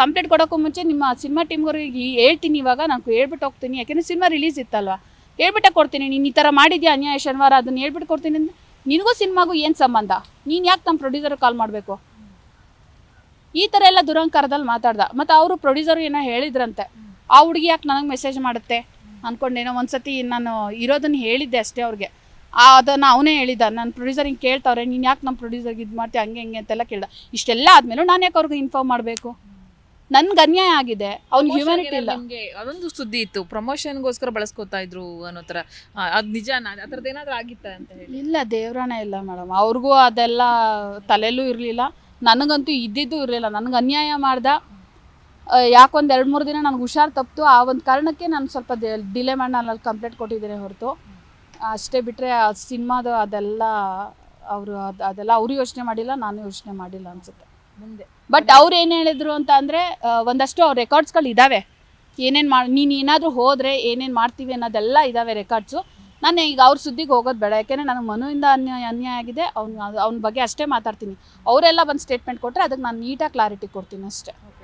Complaint ಕೊಡೋಕ್ಕೂ ಮುಂಚೆ ನಿಮ್ಮ cinema ಟೀಮ್ಗವ್ರಿಗೆ ಹೇಳ್ತೀನಿ ಇವಾಗ, ನಾನು ಹೇಳ್ಬಿಟ್ಟು ಹೋಗ್ತೀನಿ. ಯಾಕೆಂದರೆ ಸಿನಿಮಾ ರಿಲೀಸ್ ಇತ್ತಲ್ವಾ? ಹೇಳ್ಬಿಟ್ಟೆ ಕೊಡ್ತೀನಿ. ನೀನು ಈ ಥರ ಮಾಡಿದ್ಯಾ ಅನ್ಯಾಯ ಶನಿವಾರ? ಅದನ್ನು ಹೇಳ್ಬಿಟ್ಟು ಕೊಡ್ತೀನಿ ಅಂದರೆ ನಿನಗೂ ಸಿನಿಮಾಗೂ ಏನು ಸಂಬಂಧ? ನೀನು ಯಾಕೆ ನಮ್ಮ ಪ್ರೊಡ್ಯೂಸರ್ಗೆ ಕಾಲ್ ಮಾಡಬೇಕು? ಈ ಥರ ಎಲ್ಲ ದುರಂಕಾರದಲ್ಲಿ ಮಾತಾಡ್ದ. ಮತ್ತು ಅವರು ಪ್ರೊಡ್ಯೂಸರ್ ಏನೋ ಹೇಳಿದ್ರಂತೆ. ಆ ಹುಡುಗಿ ಯಾಕೆ ನನಗೆ ಮೆಸೇಜ್ ಮಾಡುತ್ತೆ? ಅಂದ್ಕೊಂಡೇನೋ ಒಂದ್ಸತಿ ನಾನು ಇರೋದನ್ನು ಹೇಳಿದ್ದೆ ಅಷ್ಟೇ ಅವ್ರಿಗೆ. ಅದನ್ನು ಅವನೇ ಹೇಳಿದ್ದ ನನ್ನ ಪ್ರೊಡ್ಯೂಸರ್ ಹಿಂಗೆ ಕೇಳ್ತಾವ್ರೆ, ನೀನು ಯಾಕೆ ನಮ್ಮ ಪ್ರೊಡ್ಯೂಸರ್ಗೆ ಇದು ಮಾಡ್ತೀಯ, ಹಂಗೆ ಹಿಂಗೆ ಅಂತೆಲ್ಲ ಕೇಳ್ದ. ಇಷ್ಟೆಲ್ಲ ಆದಮೇಲೂ ನಾನು ಯಾಕೆ ಅವ್ರಿಗೆ ಇನ್ಫಾರ್ಮ್ ಮಾಡಬೇಕು? ನನ್ಗೆ ಅನ್ಯಾಯ ಆಗಿದೆ. ಅವ್ನು ಹ್ಯೂಮ್ಯಾನಿಟಿ ಇಲ್ಲ. ನಿಮ್ಗೆ ಅದೊಂದು ಸುದ್ದಿ ಇತ್ತು. ಪ್ರಮೋಷನ್ಗೋಸ್ಕರ ಬಳಸ್ಕೊತಾ ಇದ್ರು ಅನ್ನೋ ತರ ಅದು ನಿಜ ಅದ್ರದ್ದು ಏನಾದರೂ ಆಗಿತ್ತ ಅಂತ ಹೇಳಿ? ಇಲ್ಲ ದೇವ್ರಾಣ ಇಲ್ಲ ಮೇಡಮ್. ಅವ್ರಿಗೂ ಅದೆಲ್ಲ ತಲೆಯಲ್ಲೂ ಇರಲಿಲ್ಲ. ನನಗಂತೂ ಇದ್ದಿದ್ದು ಇರಲಿಲ್ಲ. ನನಗೆ ಅನ್ಯಾಯ ಮಾಡ್ದ. ಯಾಕೊಂದು ಎರಡು ಮೂರು ದಿನ ನನಗೆ ಹುಷಾರು ತಪ್ಪಿತು ಆ ಒಂದು ಕಾರಣಕ್ಕೆ ನಾನು ಸ್ವಲ್ಪ ಡಿಲೇ ಮಾಡಿ ನಾನು ಅಲ್ಲಿ ಕಂಪ್ಲೇಂಟ್ ಕೊಟ್ಟಿದ್ದೀನಿ ಹೊರತು. ಅಷ್ಟೇ ಬಿಟ್ಟರೆ ಆ ಸಿನಿಮಾದು ಅದೆಲ್ಲ ಅವರು ಅದು ಅದೆಲ್ಲ ಅವರು ಯೋಚನೆ ಮಾಡಿಲ್ಲ ನಾನು ಯೋಚನೆ ಮಾಡಿಲ್ಲ ಅನ್ಸುತ್ತೆ. ಬಟ್ ಅವ್ರು ಏನು ಹೇಳಿದ್ರು ಅಂತ ಅಂದ್ರೆ ಒಂದಷ್ಟು ರೆಕಾರ್ಡ್ಸ್ಗಳು ಇದಾವೆ. ಏನೇನ್ ಮಾಡಿ ನೀನ್ ಏನಾದ್ರೂ ಹೋದ್ರೆ ಏನೇನ್ ಮಾಡ್ತೀವಿ ಅನ್ನೋದೆಲ್ಲ ಇದಾವೆ ರೆಕಾರ್ಡ್ಸು ನಾನು ಈಗ ಅವ್ರ ಸುದ್ದಿಗೆ ಹೋಗೋದು ಬೇಡ. ಯಾಕೆಂದ್ರೆ ನನಗೆ ಮನುವಿಂದ ಅನ್ಯಾಯ ಅನ್ಯಾಯ ಆಗಿದೆ. ಅವ್ನು ಅವ್ನ ಬಗ್ಗೆ ಅಷ್ಟೇ ಮಾತಾಡ್ತೀನಿ. ಅವರೆಲ್ಲ ಬಂದು ಸ್ಟೇಟ್ಮೆಂಟ್ ಕೊಟ್ಟರೆ ಅದಕ್ಕೆ ನಾನು ನೀಟಾಗಿ ಕ್ಲಾರಿಟಿ ಕೊಡ್ತೀನಿ ಅಷ್ಟೇ.